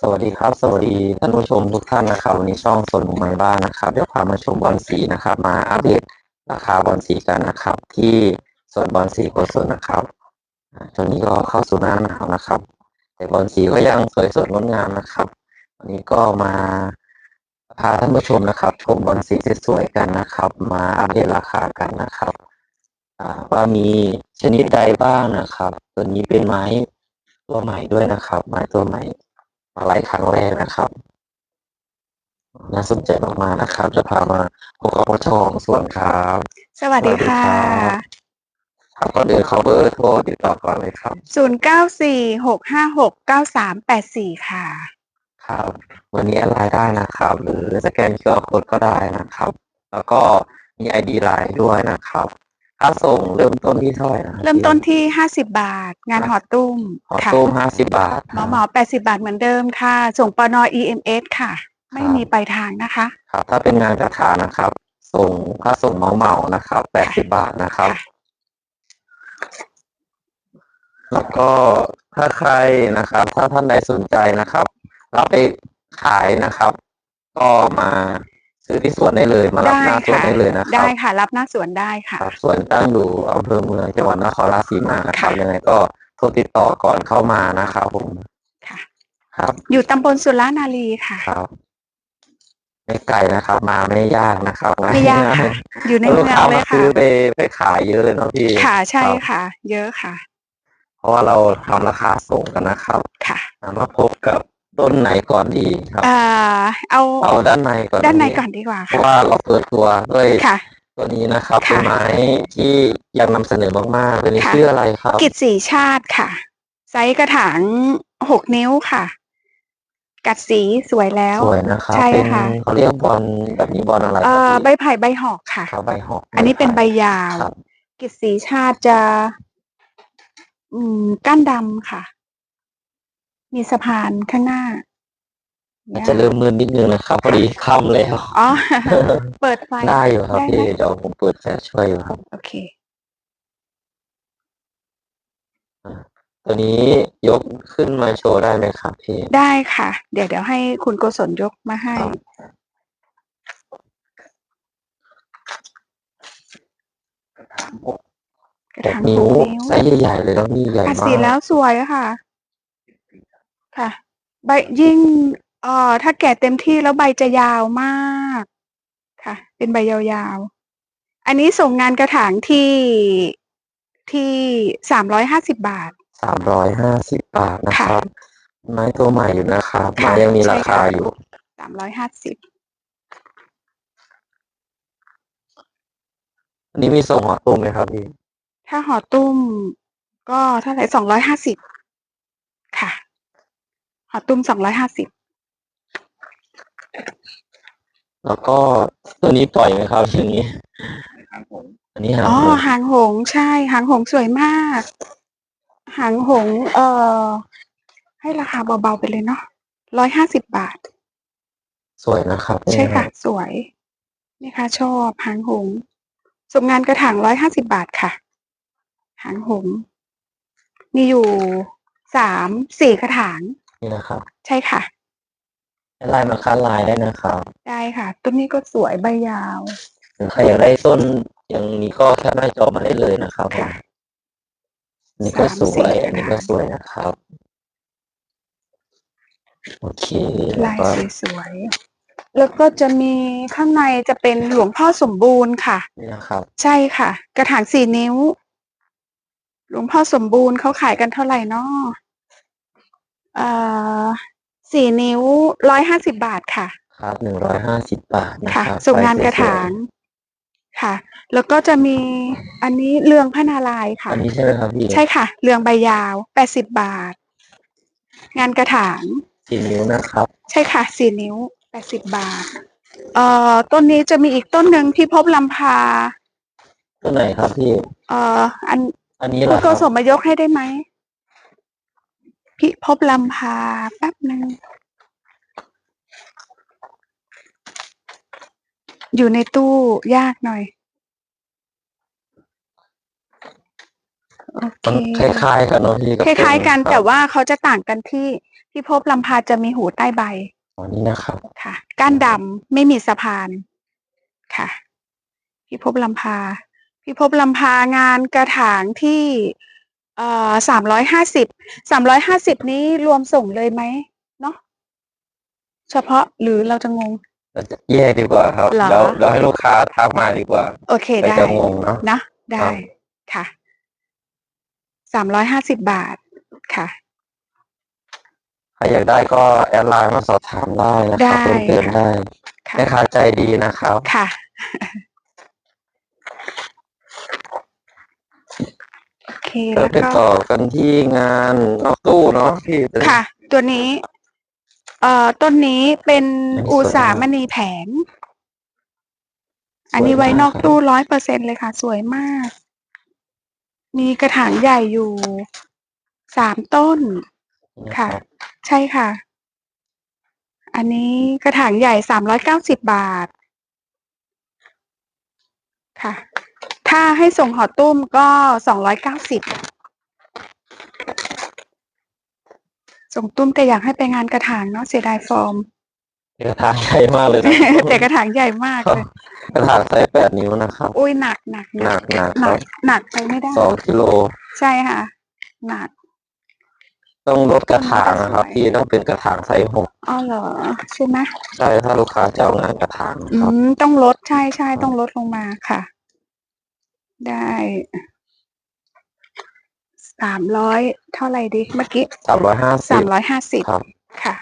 สวัสดีครับ สวัสดีท่านผู้ชมทุกท่านนะครับวันนี้ช่องสนมู่ไม้บ้านนะครับเดี๋ยวพามาชมบอลสีนะครับ มาอัปเดตราคาบอลสีกันนะครับ ที่สวนบอลสีโกศลนะครับตอ่าช่วงนี้ก็เข้าสู่หน้าหนาวนะครับ แต่บอลสีก็ยังสวยสดงดงามนะครับวันนี้ก็มาพาท่านผู้ชมนะครับ ชมบอลสีสวยๆกันนะครับ มาอัปเดตราคากันนะครับว่ามีชนิดใดบ้างนะครับ ตัวนี้เป็นไม้ตัวใหม่ด้วยนะครับ ไม้ตัวใหม่ มาไลฟ์ครั้งแรกนะครับ น่าสนใจมากๆนะครับ จะพามาพบกับพ่อทองส่วนครับ สวัสดีค่ะสวัสดีครับครับก็เดินเขาเบอร์โทรติดต่อก่อนเลยครับ ศูนย์เก้าสี่หกห้าหกเก้าสามแปดสี่ค่ะ ครับ วันนี้อะไรได้นะครับ หรือสแกน QR code ก็ได้นะครับ แล้วก็มี ID ไลน์ด้วยนะครับ ค่าส่งเริ่มต้นที่เท่าไหร่นะคบเริ่มต้นที่ห้าสิบบาท งานหอตุ้มขอค่ะตู้ห้าสิบบาท หมอหมอแปดสิบาทเหมือนเดิมค่ะ ส่งปน EMS ค่ะ ไม่มีปลายทางนะคะ ครับ ถ้าเป็นงานกระถานะครับ ส่งค่าส่งเหมาเหมาๆนะครับแปดสิบบาทนะครับ ค่ะ แล้วก็ถ้าใครนะครับ ถ้าท่านใดสนใจนะครับรับไปขายนะครับ ก็มา ซื้อที่สวนได้เลยมารับได้หน้าสวนค่ะได้เลยนะครัได้บค่ะ รับหน้าสวนได้ค่ะครับสวนตั้งอยู่อำเภอเมืองจังหวัดนครราชสีมานะครับค่ะยังไงก็โทรติดต่อก่อนเข้ามานะครับผมค่ะ ครับ อยู่ตำบลสุรานารีค่ะครับไม่ไกลนะครับ มาไม่ยากนะครับไม่ยากค่ะอยู่ในลูเมืกองค้าเลมายค่ะซื้อไปไปขายเยอะเลยเนาะพี่ค่ะใช่รับค่ะ เยอะค่ะ เพราะว่าเราทำราคาส่งกันนะครับ ค่ะมาพบกับ ต้นไหนก่อนดีครับ เอ่อเอาเอาด้านในก่อนด้านในดีก่อนดีกว่าเพราะค่ะว่าเราเปิดตัวด้วยค่ะ ตัวนี้นะครับค่ะเป็นไม้ที่ยังนำเสนอมากๆตัวนี้ค่ะ ชื่ออะไรครับกิจสีชาติค่ะ ไซส์กระถางหกนิ้วค่ะ กัดสีสวยแล้ว สวยนะครับใช่เป็นค่ะ เขาเรียกบอลแบบนี้บอลอะไรเอ่อครับใบไผ่ใบหอกค่ะเขาใบหอกอันนี้เป็นใบยาว ครับกิจสีชาติจะ อืมก้านดำค่ะ มีสะพานข้างหน้าอาจจะเริ่มมืดนิดนึงนะครับ พอดีค่ำแล้วอ๋อ เปิดไฟ ได้อยู่ครับได้พี่ไหมเดี๋ยวผมเปิดแฟลชช่วยอยู่ครับ โอเคตัวนี้ยกขึ้นมาโชว์ได้ไหมครับพี่ได้ค่ะ เดี๋ยวเดี๋ยวให้คุณโกศลยกมาให้ครับกระหกถางนิ้หวกนิ้วไซส์ใหญ่ๆเลยแล้วนี่ใหญ่กัดมาสีแล้กวสวยค่ะ ค่ะ ใบยิ่งเอ่อถ้าแก่เต็มที่แล้วใบจะยาวมากค่ะ เป็นใบยาวๆ อันนี้ส่งงานกระถางที่ที่สามร้อยห้าสิบบาท สามร้อยห้าสิบบาทนะครับ ไม้ตัวใหม่อยู่นะครับค่ะไม้ยังมีใช่ราคาค่ะ อยู่ สามร้อยห้าสิบอันนี้มีส่งหัวตุ้มไหมครับพี่ ถ้าห่อตุ้มก็เท่าไหร่สองร้อยห้าสิบค่ะ ห่อตุ้มสองร้อยห้าสิบแล้วก็ตัวนี้ปล่อยไหมครับอย่างนี้อันนี้หางอ๋อผมหางหงส์ใช่ หางหงส์สวยมาก หางหงส์เอ่อ ให้ราคาเบาๆไปเลยเนาะร้อยห้าสิบบาท สวยนะครับใช่ค่ะนี่สวยนี่ค่ะชอบหางหงส์ส่งงานกระถางร้อยห้าสิบบาทค่ะ หางหงส์มีอยู่สามสี่กระถาง นี่นะครับ ใช่ค่ะให้ลายมาคัดลายได้นะครับได้ค่ะ ต้นนี้ก็สวยใบยาวหรือใครอยากได้ต้นอย่างนี้ก็แค่หน้าจอมาได้เลยนะครับผมค่ะอันนี่ก็สสามสี่วยกระถางอันนี้ก็สวยนะครับ โอเคแล้วลายก็สวยๆแล้วก็จะมีข้างในจะเป็นหลวงพ่อสมบูรณ์ค่ะนี่นะครับ ใช่ค่ะ กระถางสี่นิ้ว หลวงพ่อสมบูรณ์เขาขายกันเท่าไหร่เนาะ เอ่อสี่นิ้วร้อยห้าสิบบาทค่ะ ครับหนึ่งร้อยห้าสิบบาทนะค่ะครับส่งงานไซส์กระถางสวยค่ะ แล้วก็จะมีอันนี้เรืองพระนารายณ์ๆค่ะ อันนี้ใช่ไหมครับพี่ใช่ค่ะ เรืองใบยาวแปดสิบบาท งานกระถาง สี่นิ้วนะครับ ใช่ค่ะสี่นิ้วแปดสิบบาท เอ่อต้นนี้จะมีอีกต้นหนึ่งที่พบลำพา ตัวไหนครับพี่ เอ่ออันอันนี้คุเหรณอโกครับสมมายกให้ได้ไหม พิภพลำพาแป๊บหนึ่งอยู่ในตู้ยากหน่อย โอ้เค มันคล้ายๆกันเนอะพี่กับคล้ายๆกันต้แต่ว่าเขาจะต่างกันที่ที่พบลำพาจะมีหูใต้ใบอ๋อนี่นะครับค่ะ ก้านดำไม่มีสะพานค่ะพิภพลำพาพิภพลำพางานกระถางที่ เอ่อสามร้อยห้าสิบสามร้อยห้าสิบนี้รวมส่งเลยไหมเนาะเฉพาะหรือเราจะงง เราจะแยกดีกว่าครับเหรอเดี๋ยวเดี๋ยวให้ลูกค้าทักมาดีกว่าโอเคเดี๋ยวได้จะงงเนาะ นะได้ครับค่ะสามร้อยห้าสิบบาทค่ะ ใครอยากได้ก็แอดไลน์มาสอบถามได้นะครับได้เพิ่มเติมค่ะได้ค่ะ แม่ค้าใจดีนะครับ ค่ะโอเค แล้แล้ววไปก็ ต่อกันที่งานนอกตู้เนาะพี่ค่ะ ตัวนี้เอ่อต้นนี้เป็นอันนี้สวยมากอุสามณีแผง อันนี้ไว้นอกตู้ร้อยเปอร์เซ็นเลยค่ะ สวยมาก มีกระถางใหญ่อยู่สามต้นค่ะใช่ค่ะ อันนี้กระถางใหญ่สามร้อยเก้าสิบบาท ค่ะ ถ้าให้ส่งห่อตุ้มก็สองร้อยเก้าสิบส่งตุ้มแต่อยากให้ไปงานกระถางเนาะเสียดายฟอร์มกระถางใหญ่มากเลยนะ แต่กระถางใหญ่มากเลยกระถางไซส์แปดนิ้วนะครับอุ้ยหนักหนักหนักหนักหคนัรักบหนักไปไม่ได้สองกิโลใช่ค่ะ หนัก ต้องลดกระถางนะครับสวยพี่ต้องเป็นกระถางไซส์หกอ๋อเหรอใช่ไหมใช่ถ้าลูกค้าจะเอางานกระถางอืครับมต้องลดใช่ใช่ต้องลดลงมาค่ะ ได้สามร้อยเท่าไหร่ดีเมื่อกี้สามร้อยห้าสิสาบมร้อยห้าสิบครับ ค่ะ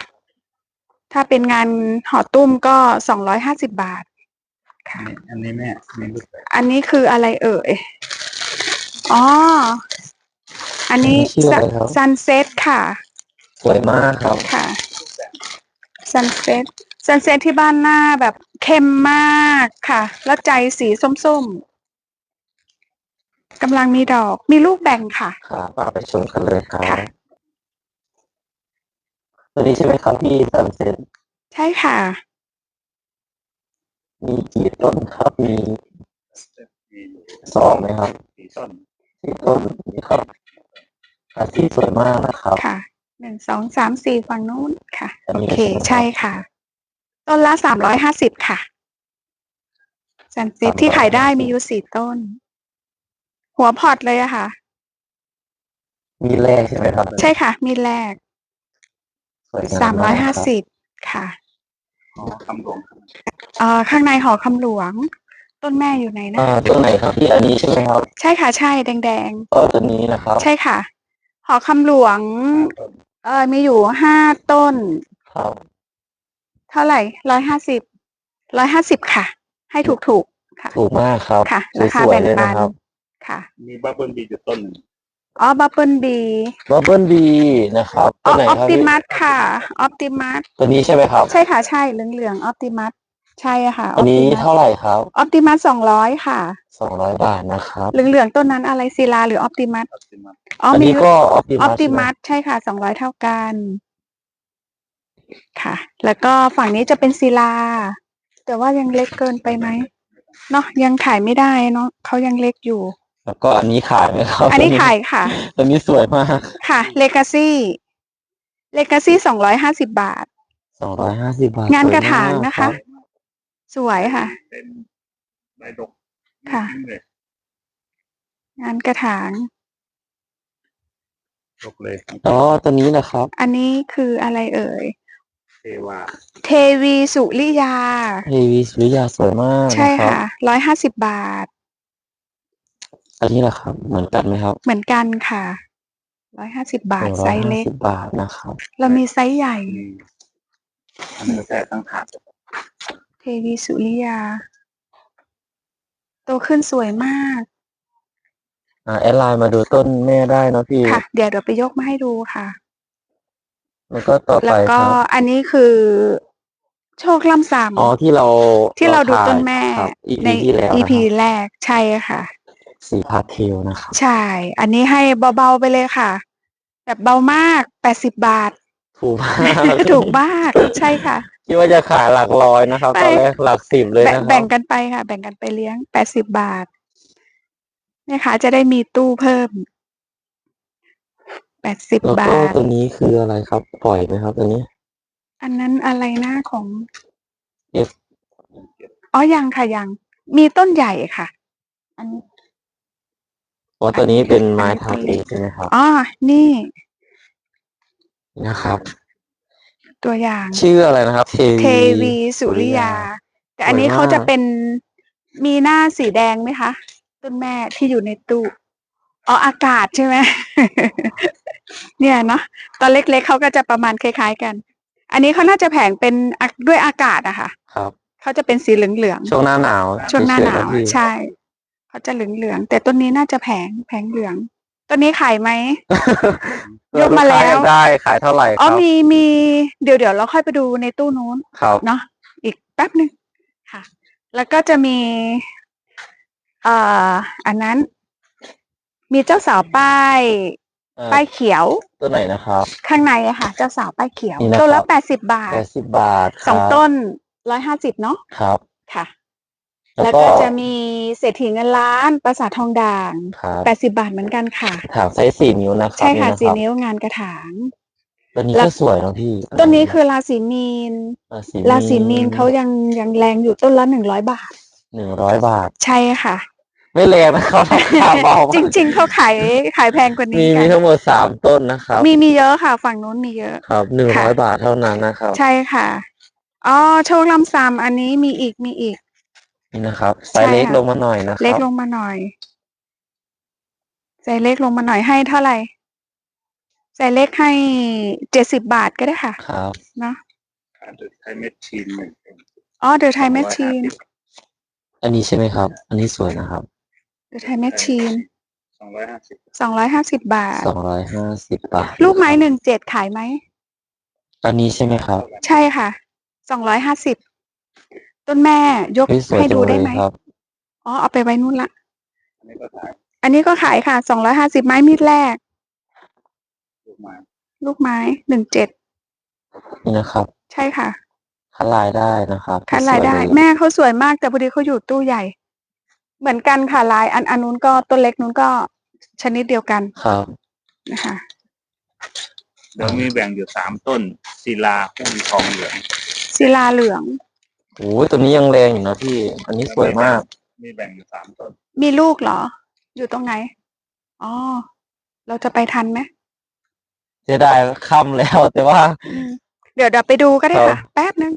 ถ้าเป็นงานห่อตุ้มก็สองร้อยห้าสิบบาท ค่ะ อันนี้แม่ไม่รู้สึกอันนี้คืออะไรเอ่ย อ๋ออันนี้อันนี้ชื่ออะไรครับ ซันเซ็ตค่ะ สวยมากครับ ค่ะซันเซ็ตซันเซ็ตที่บ้านหน้าแบบเข้มมากค่ะ แล้วใจสีส้มๆ กำลังมีดอก มีลูกแบ่งค่ะ ครับเอาไปชมกันเลยครับ ค่ะ ตัวนี้ใช่ไหมครับพี่สันเซ็ตใช่ค่ะ มีกี่ต้นครับ มีมีอยู่สองไหมครับสี่ต้นสี่ต้นนี่ครับอาที่สวยมากนะครับ ค่ะหนึ่งสองสามสี่ฝั่งนู้นค่ะ อันโอนี้เคก็ใช่ค่ะ ต้นละสามร้อยห้าสิบค่ะซันเซ็ตที่ขายได้มีอยู่สี่ต้น หัวพอร์ตเลยอะค่ะ มีแรกใช่ไหมครับใช่ค่ะ มีแรกสวยงามสามร้อยห้าคสิบค่ะอ๋อคำหลวงครับเอ่อข้างในหอคำหลวง ต้นแม่อยู่ไหนนะอ่าตัวไหนครับพี่อันนี้ใช่ไหมครับใช่ค่ะ ใช่แดง ก็ตัวนี้นะครับๆ ใช่ค่ะ หอคำหลวงต้นเออมีอยู่ห้าต้น ครับเท่าไหร่ร้อยห้าสิบร้อยห้าสิบค่ะ ให้ถูกๆค่ะ ถูกมากครับค่ะสราคาวยแบ่งๆเลยปันะนครับ ค่ะ มีบับเบิ้ลบีอยู่ต้นหนึ่งอ๋อบับเบิลบีบับเบิลบีนะครับอ๋ตัอวไหนอคอรับปติพี่มัสค่ะออปติมัสตัวนี้ใช่ไหมครับ ใช่ค่ะใช่เหลืองๆออปติมัสใช่อะค่ะ อันนี้เท่าไหร่ครับออปติมัสสองร้อยค่ะสองร้อยบาทนะครับ เหลืองๆต้นนั้นอะไรศิลาหรือออปติมัสตัดสินมาอ๋ออันมีนี้ก็ออปติอมัอสปติมัสใช่ค่ะสองร้อยเท่ากัน ค่ะ แล้วก็ฝั่งนี้จะเป็นศิลา แต่ว่ายังเล็กเกินไปไหมเนาะยังขายไม่ได้เนาะเขายังเล็กอยู่ แล้วก็อันนี้ขายไหมครับอันนี้ขายค่ะ ตัวนี้สวยมาก ค่ะเลกาซี่เลกาซี่สองร้อยห้าสิบบาทสองร้อยห้าสิบบาท งานกระสวยมถางนะคะรับสวยค่ะเป็นใบดกค่ะเลยงานกระถางดกเลยอ๋อตัวนี้นะครับ อันนี้คืออะไรเอ่ย เทวาเทวีสุริยาเฮวีสุริยาสวยมาก ใช่นะครับค่ะร้อยห้าสิบบาท อันนี้แหละครับ เหมือนกันไหมครับเหมือนกันค่ะร้อยห้าสิบบาทหนึ่งไซร้อยส์ห้าเล็กสิบบาทนะครับ เรามีไซส์ใหญ่อืมอันนี้ก็แค่ตั้งถาดเทวีสุริยา โตขึ้นสวยมากอ่าแอดไลน์มาดูต้นแม่ได้เนอะพี่ ค่ะ เดี๋ยวเดี๋ยวไปยกมาให้ดูค่ะ แล้วก็ต่อไปแล้วคก็รับอันนี้คือ โชคล่ำซอ๋อำที่เราที่เราดูต้นแม่ครับ EP ในที่แล้ว EP นะครับ แรกใช่ค่ะ สีพาสเทลนะครับ ใช่ อันนี้ให้เบาๆไปเลยค่ะ แบบเบามากแปดสิบบาท ถูกมาก ถูกมาก ใช่ค่ะ คิดว่าจะขายหลักร้อยนะครับไปตอนแรกหลักสิบเลยแบ่งนะครับ แบ่งกันไปค่ะ แบ่งกันไปเลี้ยงแปดสิบบาทเนี่ยค่ะจะได้มีตู้เพิ่มแปดสิบแล้วบาก็ทตัวนี้คืออะไรครับ ปล่อยไหมครับตัวนี้ อันนั้นอะไรนะของ F อ๋อยังค่ะยัง มีต้นใหญ่ค่ะ อันนี้ เพราะตัวนี้เป็นไม้อันนี้ทับเองใช่ไหมครับอ๋อนี่นะครับ ตัวอย่าง ชื่ออะไรนะครับ เทเทวีสุริยา แต่อันนี้สวยมากเขาจะเป็นมีหน้าสีแดงไหมคะต้นแม่ที่อยู่ในตู้อ๋ออากาศใช่ไหมเนี่ยเนาะตอนเล็กๆเขาก็จะประมาณคล้าย ๆ กัน อันนี้เขาน่าจะแผงเป็นอะด้วยอากาศอะค่ะ ครับเขาจะเป็นสีเหลืองๆช่วงหน้าหนาว ช่วงหน้าหนาวเฉยๆะพี่ใช่ เขาจะเหลืองๆแต่ต้นนี้น่าจะแผงแผงเหลืองต้นนี้ขายไหมยกมาแล้วกค้อยได้ขายเท่าไหร่คอ๋อรับมีมีเดี๋ยวเดี๋ยวเราค่อยไปดูในตู้นู้นครับเนาะอีกแป๊บหนึ่งค่ะ แล้วก็จะมีเอ่ออันนั้น มีเจ้าสาวป้ายเอ่อป้ายเขียวตัวไหนนะครับ ข้างในอะค่ะ เจ้าสาวป้ายเขียวนี่นะครับต้นละแปดสิบบาทแปดสิบบาทสองครับต้นร้อยห้าสิบเนาะครับค่ะ แล้แล้ววก็ก็จะมีเศรษฐีเงินล้านปราสาททองด่างครับแปดสิบาทเหมือนกันค่ะถามไซส์สี่นิ้วนะครับใช่ค่ะนี่สีรับนิ้วงานกระถางตัวนี้แล้ก็วสวยนะพี่ต้นนี้คือราศีมีนราศีราศีมีนเขายังยังแรงอยู่ต้นละหนึ่งร้อยบาทหนึ่งร้อยบาท ใช่ค่ะ ไม่แรงนะครับราคาเบาจริง ๆเขาขายขายแพงกว่ามีนี้กัมีนทั้งหมดสามต้นนะครับ มีมีเยอะค่ะ ฝั่งนู้นมีเยอะครับหนึ่งค่ะร้อยบาทเท่านั้นนะครับ ใช่ค่ะอ๋อโชคลำซำอันนี้มีอีกมีอีก นี่นะครับ ไซใช่ส์เล็กค่ะลงมาหน่อยนะคเล็กรับลงมาหน่อย ใส่เล็กลงมาหน่อยให้เท่าไหร่ ใส่เล็กให้เจ็ดสิบบาทก็ได้ค่ะครับ เนาะการโดยใช้เม็ดชีนหนึ่งอ๋อเดอะไทยแมชชีนอันนี้ใช่ไหมครับ อันนี้สวยนะครับเดอะไทยแมชชีนสองร้อยห้าสิบสองร้อยห้าสิบบาท สองร้อยห้าสิบบาทลูกไม้หนึ่งเจ็ดขายไหม อันนี้ใช่ไหมครับ ใช่ค่ะ สองร้อยห้าสิบ ต้นแม่ยกเฮ้ยสวยให้จัดูงเลได้ยไหมครับ อ๋อเอาไปไว้นู่นละ อันนี้ก็ขายอันนี้ก็ขายค่ะสองร้อยห้าสิบไม้มีดแรกลูกไม้ลูกไม้หนึ่งเจ็ดนี่นะครับใช่ค่ะคัดลายได้นะครับคัดลายได้ สวเลแม่เขาสวยมากแต่พอดีเขาอยู่ตู้ใหญ่ เหมือนกันค่ะลายอันอันนู้นก็ต้นเล็กนู้นก็ชนิดเดียวกันครับ นะคะ เดี๋ยวมีแบ่งอยู่สามต้นศิลาหุ้มทองเหลืองศิลาเหลือง โอ้ยตัวนี้ยังแรงอยู่นะพี่ อันนี้สวยมาก มีแบ่งอยู่สามต้นมีลูกเหรอ อยู่ตรงไหน อ๋อ เราจะไปทันไหมเสียดายค่ำแล้วแต่ว่า อืมเดี๋ยวเดี๋ยวไปดูก็ได้ครัค่ะบแป๊บนึง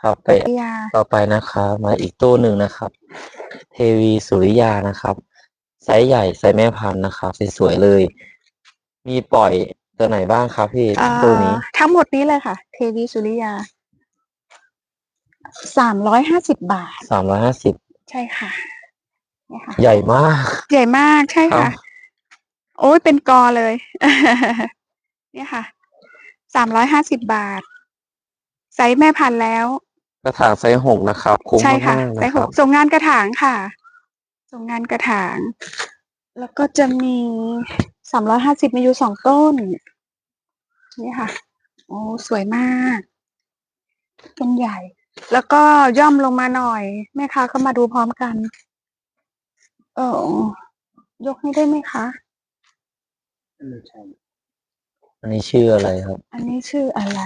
ครับไปยาต่อไปนะครับ มาอีกตู้หนึ่งนะครับ เทวีสุริยานะครับ ไซส์ใหญ่ไซส์แม่พันธุ์นะครับสวยๆเลย มีปล่อยตัวไหนบ้างครับพี่เอ่อตู้นี้ ทั้งหมดนี้เลยค่ะ เทวีสุริยา สามร้อยห้าสิบบาท สามร้อยห้าสิบใช่ค่ะเนี่ยค่ะ ใหญ่มาก ใหญ่มากใช่ครัค่ะบโอ้ยเป็นกอเลย เนี่ยค่ะสามร้อยห้าสิบบาทไซส์แม่พันธุ์แล้ว กระถางไซส์หกนะครับคุ้มใช่ค่ะมากๆไซนะส์คหรับกส่งงานกระถางค่ะ ส่งงานกระถาง แล้วก็จะมีสามร้อยห้าสิบมีอยู่สองต้น นี่ค่ะ โอ้สวยมาก ต้นใหญ่ แล้วก็ย่อมลงมาหน่อย แม่ค้าก็มาดูพร้อมกัน เออยกให้ได้ไหมคะไม่ใช่อันนี้ชื่ออะไรครับ อันนี้ชื่ออะไร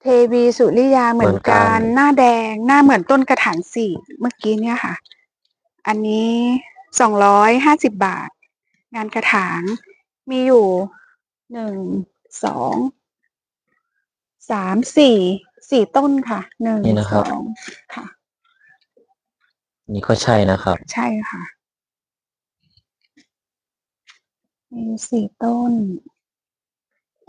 เทวีสุริยาเหมือนกันเหมือนกัน หน้าแดง หน้าเหมือนต้นกระถางสี่เมื่อกี้เนี่ยค่ะ อันนี้สองร้อยห้าสิบบาท งานกระถาง มีอยู่หนึ่งสองสามสี่ สี่ต้นค่ะหนึ่งนี่นะคสรับ องค่ะ นี่ก็ใช่นะครับ ใช่ค่ะ มีสี่ต้น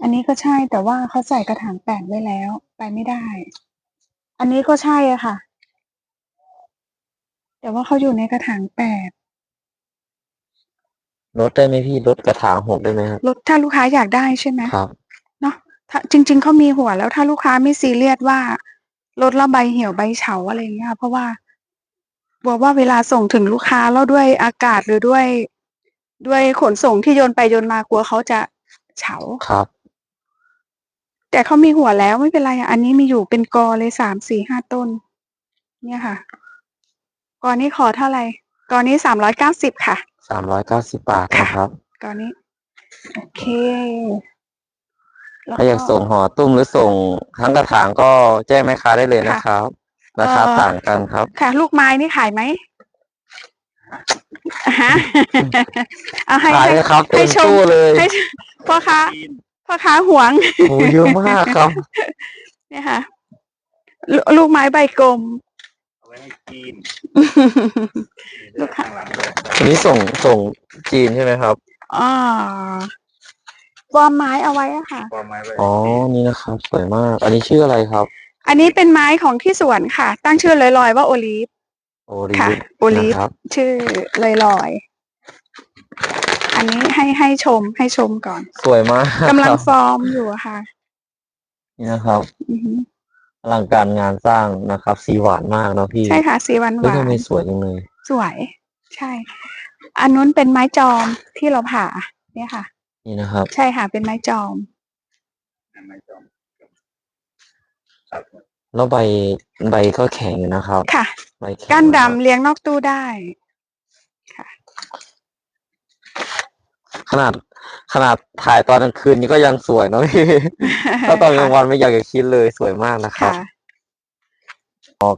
อันนี้ก็ใช่แต่ว่าเขาใส่กระถางแปดไว้แล้ว ไปไม่ได้ อันนี้ก็ใช่อะค่ะ แต่ว่าเขาอยู่ในกระถางแปดลดได้ไหมพี่ลดกระถางหกได้ไหมครับ ลดถ้าลูกค้าอยากได้ใช่ไหมครับเนาะ ถ้าจริง ๆเขามีหัวแล้วถ้าลูกค้าไม่ซีเรียสว่าลดละใบเหี่ยวใบเฉาอะไรอย่างเงี้ยเพราะว่าบอกว่าเวลาส่งถึงลูกค้าแล้วด้วยอากาศหรือด้วย ด้วยขนส่งที่โยนไปโยนมากลัวเขาจะเฉาครับ แต่เขามีหัวแล้วไม่เป็นไรอะอันนี้มีอยู่เป็นกอเลยสามสี่ห้าต้น เนี่ยค่ะ กอนี้ขอเท่าไหร่กอนี้สามร้อยเก้าสิบค่ะสามร้อยเก้าสิบบาทนะครับก้อนนี้ โอเค แล้วถ้าอยากส่งห่อตุ้มหรือส่งทั้งกระถางก็แจ้งแม่ค้าได้เลยนะครับ ราคาต่างกันครับ ค่ะ ลูกไม้นี่ขายไหมฮะเอาให้ขายให้เลยครับให้เต็มชมตู้เลยให้พ่อค้าจีนพ่อค้าหวง โอ้เยอะมากครับ เนี่ยค่ะลูลูกไม้ใบกลม เอาไว้ให้จีนลูกค้าข้างหลังด้วยอันนี้ส่งส่งจีนใช่ไหมครับอ่า ฟอร์มไม้เอาไว้อะค่ะพอไม้ไว้อ๋อ นี่นะครับสวยมาก อันนี้ชื่ออะไรครับ อันนี้เป็นไม้ของที่สวนค่ะ ตั้งชื่อลอยๆว่าโอลีฟ โอลิค่ะฟโอลีฟนะครับ ชื่อลอยๆ อันนี้ให้ให้ชมให้ชมก่อนสวยมากกำลังครับฟอร์มอยู่อะค่ะนี่นะครับอือหืออลังการงานสร้างนะครับ สีหวานมากเนาะพี่ใช่ค่ะสีหวานหเฮ้ยวาทำไมนสวยจังเลย สวย ใช่ อันนู้นเป็นไม้จอมที่เราผ่าเนี่ยค่ะ นี่นะครับ ใช่ค่ะ เป็นไม้จอมไม้จอมครับแล้วใบใบก็แข็งอยู่นะครับ ค่ะ ใบแข็งก้านมดำเลี้ยงนอกตู้ได้ขนาดขนาดถ่ายตอนกลางคืนนี้ก็ยังสวยเนาะพี่ ถ้าตอนกลางวันไม่อยากจะคิดเลยสวยมากนะครับ ค่ะ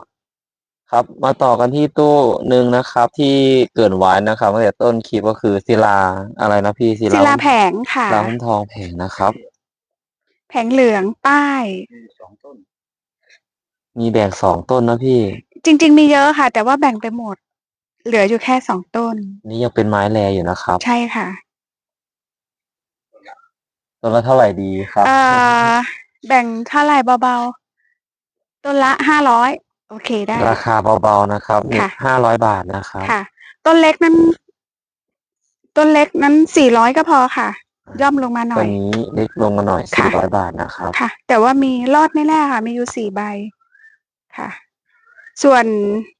ครับ มาต่อกันที่ตู้หนึ่งนะครับ ที่เกรินไว้นะครับตั้งแต่ต้นคลิปก็คือศิลาอะไรนะพี่ศิศิลาแผงค่ะศิลาหุ้มทองแผงนะครับ แผงเหลืองป้ายมีสองต้น มีแบ่งสองต้นนะพี่ จริง ๆ มีเยอะค่ะ แต่ว่าแบ่งไปหมด เหลืออยู่แค่สองต้น นี่ยังเป็นไม้แลอยู่นะครับ ใช่ค่ะต้นละเท่าไหร่ดีครับเอ่อแบ่งเท่าไหร่เบาๆต้นละห้าร้อย โอเคได้ ราคาเบาๆนะครับค่ะ ห้าร้อยบาทนะครับค่ะ ต้นเล็กนั้น ต้นเล็กนั้นสี่ร้อยก็พอค่ะ ย่อมลงมาหน่ตัอวย นี้เล็กลงมาหน่อยค่ะ สี่ร้อยบาทนะครับ ค่ะ แต่ว่ามีรอดแน่ๆค่ะ มีอยู่สี่ใบค่ะ ส่วน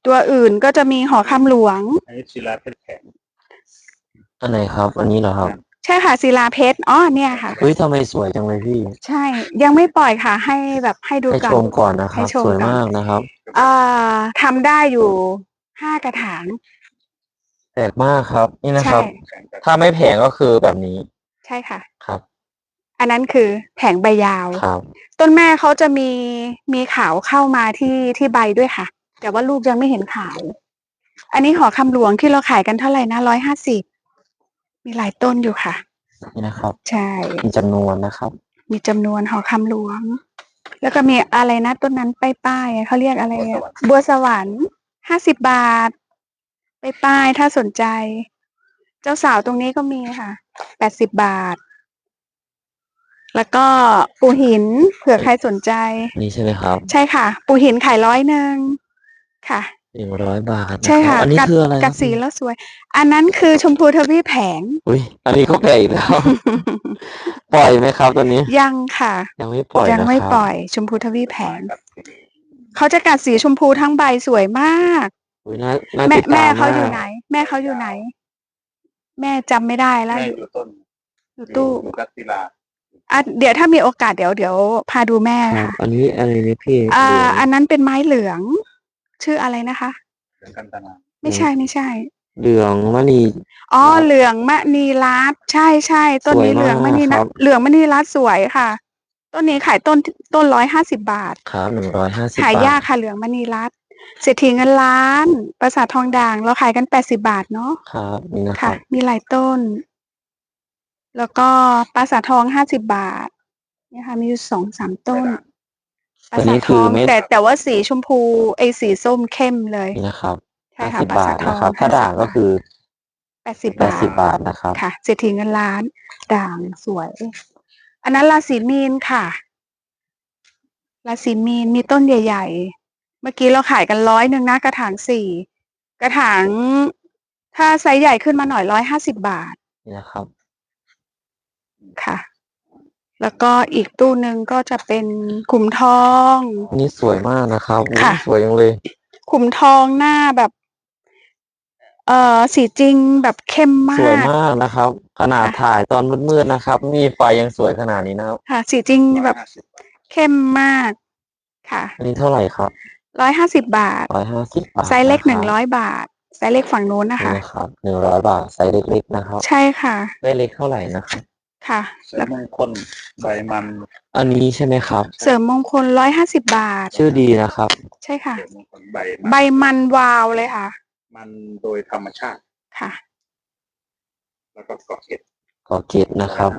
ตัวอื่นก็จะมีหอคำหลวง อันนี้ศิลาเพชรแข็ง อันไหนครับ อันนี้เหรอครับใช่ค่ะศิลาเพชรอ๋อเนี่ยค่ะเฮ้ยทำไมสวยจังเลยพี่ ใช่ ยังไม่ปล่อยค่ะ ให้แบบให้ดูให้ก่อชนมก่อนนะคให้รับชมสวยก่อนมากนะครับเอ่อทำได้อยู่ห้ากระถางแปลกมากครับ นี่นะคใช่รับแข็งกับ ถ้าไม่แพงก็คือแบบนี้ ใช่ค่ะครับ อันนั้นคือแผงใบยาวครับต้นแม่เขาจะมีมีขาวเข้ามาที่ที่ใบด้วยค่ะ แต่ว่าลูกยังไม่เห็นขาว อันนี้หอคำหลวงที่เราขายกันเท่าไหร่นะร้อยห้าสิบ มีหลายต้นอยู่ค่ะ นี่นะครับ ใช่ มีจำนวนนะครับ มีจำนวนหอคำหลวง แล้วก็มีอะไรนะต้นนั้นป้ายป้ายๆอะเขาเรียกอะไรอะบัวสวรรค์ห้าสิบบาทป้ายป้ายๆถ้าสนใจ เจ้าสาวตรงนี้ก็มีค่ะแปดสิบบาท แล้วก็ปูหินเผื่อใครสนใจ นี่ใช่ไหมครับ ใช่ค่ะ ปูหินขายร้อยหนึ่งค่ะ หนึ่งร้อยบาทนใช่รับค่ะอันนี้กัดคืออะไรกัดครับสีพี่แล้วสวย อันนั้นคือชมพูทวีปแผง อุ้ยอันนี้ก็แพงอีกแล้ว ปล่อยไหมครับตัวนี้ ยังค่ะ ยังไม่ปล่อยยังนะครับไม่ปล่อย ชมพูทวีปแผงกับเขาจะกัดสีชมพูทั้งใบสวยมาก อุ้ยน่าน่าแม่ติดตามแม่เขามกอยู่ไหน แม่เขาอยู่ไหน แม่จำไม่ได้แล้วแม่อยู่อยู่ต้นอยู่ตู้อยู่กับศิลาอะเดี๋ยวถ้ามีโอกาสเดี๋ยวเดี๋ยวพาดูแม่ครับค่ะอันนี้อะไรนี่พี่อ่าเหลืองอันนั้นเป็นไม้เหลือง ชื่ออะไรนะคะ เหมือนกันตนาไม่ใช่ไม่ใช่ เหลืองมณี อ๋อครับเหลืองมณีรัตน์ใช่ใช่ต้นนี้สวยเหลืองมมากณีครัรัตบน์เหลืองมณีรัตน์สวยค่ะ ต้นนี้ขายต้นต้นร้อยห้าสิบบาท ครับหนึ่งร้อยห้าสิบหายากบาทค่ะเหลืองมณีรัตน์เศรษฐีเงินล้านประสาททองด่าง เราขายกันแปดสิบาทเนาะครับนี่นะคค่ะ รับ มีหลายต้น แล้วก็ปราสาททองห้าสิบบาทเนี่ยค่ะ มีอยู่สองสามต้นปตัวรา สานี้ททคือองเม็ดแต่แต่ว่าสีชมพูไอสีส้มเข้มเลยนี่นะครับใช่ห้าค่ะสิบปราบาสาทททอนะงครับ ถ้าด่างก็คือแปดสิบแปดบาทสิบบาทนะครับค่ะเศรษฐีเงินล้านด่างสวย อันนั้นราศีมีนค่ะราศีมีนมีต้นใหญ่ ๆ เมื่อกี้เราขายกันร้อยหนึ่งนะกระถางสี่กระถางถ้าไซส์ใหญ่ขึ้นมาหน่อยร้อยห้าสิบบาทนี่นะครับ ค่ะ แล้วก็อีกตู้หนึ่งก็จะเป็นขุมทอง นี่สวยมากนะครับอุ๊ยค่ะ สวยจังเลย ขุมทองหน้าแบบ เอ่อสีจริงแบบเข้มมาสวยก มากนะครับ ขนาดค่ะ ถ่ายตอนมืดๆนะครับ มีไฟยังสวยขนาดนี้นะครับค่ะ สีจริงแบบห้าสิบเข้มมากค่ะอันนี้เท่าไหร่ครับร้อยห้าสิบบาท ร้อยห้าสิบบาทไซส์เล็กะครับหนึ่งร้อยบาท ไซส์เล็กฝั่งนู้นนะนี่คะนะครับหนึ่งร้อยบาทไซส์เล็กๆนะครับ ใช่ค่ะ ได้เล็กเท่าไหร่นะครับ ค่ะ เสริมมงคลใบมันอันนี้ใช่ไหมครับ เสริมมงคลร้อยห้าสิบบาท ชื่อดีนะครับ ใช่ค่ะ เสริมมงคลใบใบมันวาวเลยค่ะ มันโดยธรรมชาติ ค่ะ แล้วก็เกาะเห็ดกอเกตนะครับ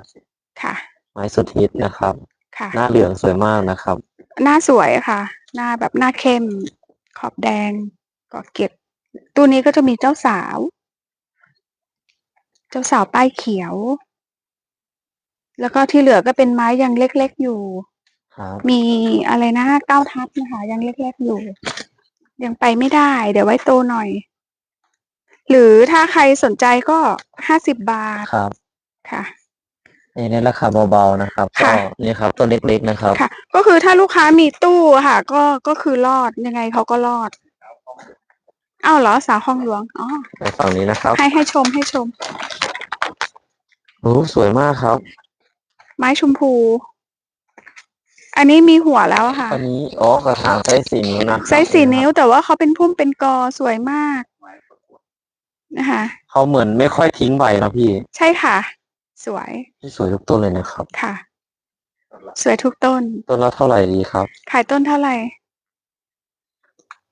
ค่ะ ไม้สุดฮิตนะครับ ค่ะ หน้าเหลืองสวยมากนะครับ หน้าสวยค่ะ หน้าแบบหน้าเข้ม ขอบแดงกอเก็บตัวนี้ก็จะมีเจ้าสาว เจ้าสาวป้ายเขียว แล้วก็ที่เหลือก็เป็นไม้ยังเล็กๆอยู่ ครับ มีอะไรนะเก้าทับนะคะยังเล็กๆอยู่ ยังไปไม่ได้ เดี๋ยวไว้โตหน่อย หรือถ้าใครสนใจก็ห้าสิบบาทครับค่ะ นี่ในราคาเบาๆนะครับ ก็ค่ะ นี่ครับต้นเล็กๆนะครับ ค่ะ ก็คือถ้าลูกค้ามีตู้อะค่ะ ก็ก็คือรอดยังไงเขาก็รอดอ้าวเหรอสาวคลองหลวงอ๋อในฝั่งนี้นะครับให้ให้ชมให้ชมโอ้สวยมากครับ ไม้ชมพู อันนี้มีหัวแล้วค่ะ อันนี้อ๋อกระถางไซส์สี่นิ้วนะครับไซส์สี่นิ้วแต่ว่าเขาเป็นพุ่มเป็นกอสวยมากไม้ประกวดนะคะเขาเหมือนไม่ค่อยทิ้งใบนะพี่ ใช่ค่ะ สวยที่สวยทุกต้นเลยนะครับ ค่ะต้นละสวยทุกต้น ต้นละเท่าไหร่ดีครับ ขายต้นเท่าไหร่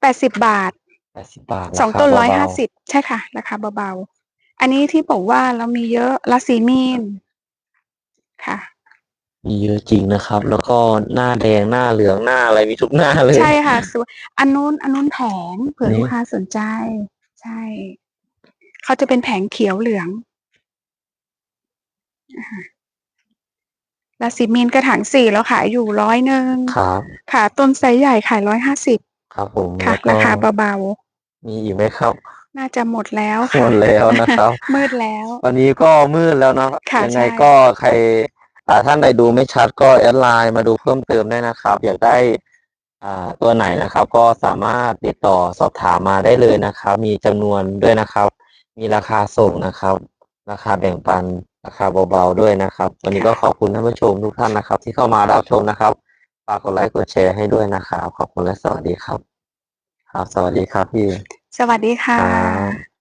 แปดสิบบาทแปดสิบบาทสองต้นร้อยห้าเบสิบใช่ค่ะ ราคาเบาๆ อันนี้ที่บอกว่าเรามีเยอะลาซีมีนค่ะๆ มีเยอะจริงนะครับ แล้วก็หน้าแดงหน้าเหลืองหน้าอะไรมีทุกหน้าเลย ใช่ค่ะสวยอันนู้นอันนู้นแผงเผื่อนี่ลูกค้าสนใจ ใช่ เขาจะเป็นแผงเขียวเหลืองนะคะลาซีมีนกระถางสี่เราขายอยู่ร้อยหนึ่งครับค่ะต้นไซส์ใหญ่ขายร้อยห้าสิบครับผมค่ะแล้วก็ราคาเบามีอีกไหมครับๆน่าจะหมดแล้วหค่ะมดแล้วนะครับ มืดแล้ว วันนี้ก็มืดแล้วเนาะค่ะยังไงใช่ก็ใครอ่า ท่านใดดูไม่ชัดก็แอดไลน์มาดูเพิ่มเติมได้นะครับ อยากได้อ่าตัวไหนนะครับ ก็สามารถติดต่อสอบถามมาได้เลยนะครับ มีจำนวนด้วยนะครับ มีราคาส่งนะครับ ราคาแบ่งปันราคาเบาๆด้วยนะครับ วันนี้ก็ขอบคุณท่านผู้ชมทุกท่านนะครับ ที่เข้ามารับชมนะครับฝากกดไลค์กดแชร์ให้ด้วยนะครับ ขอบคุณและสวัสดีครับ ครับ สวัสดีครับพี่ สวัสดีค่ะครับ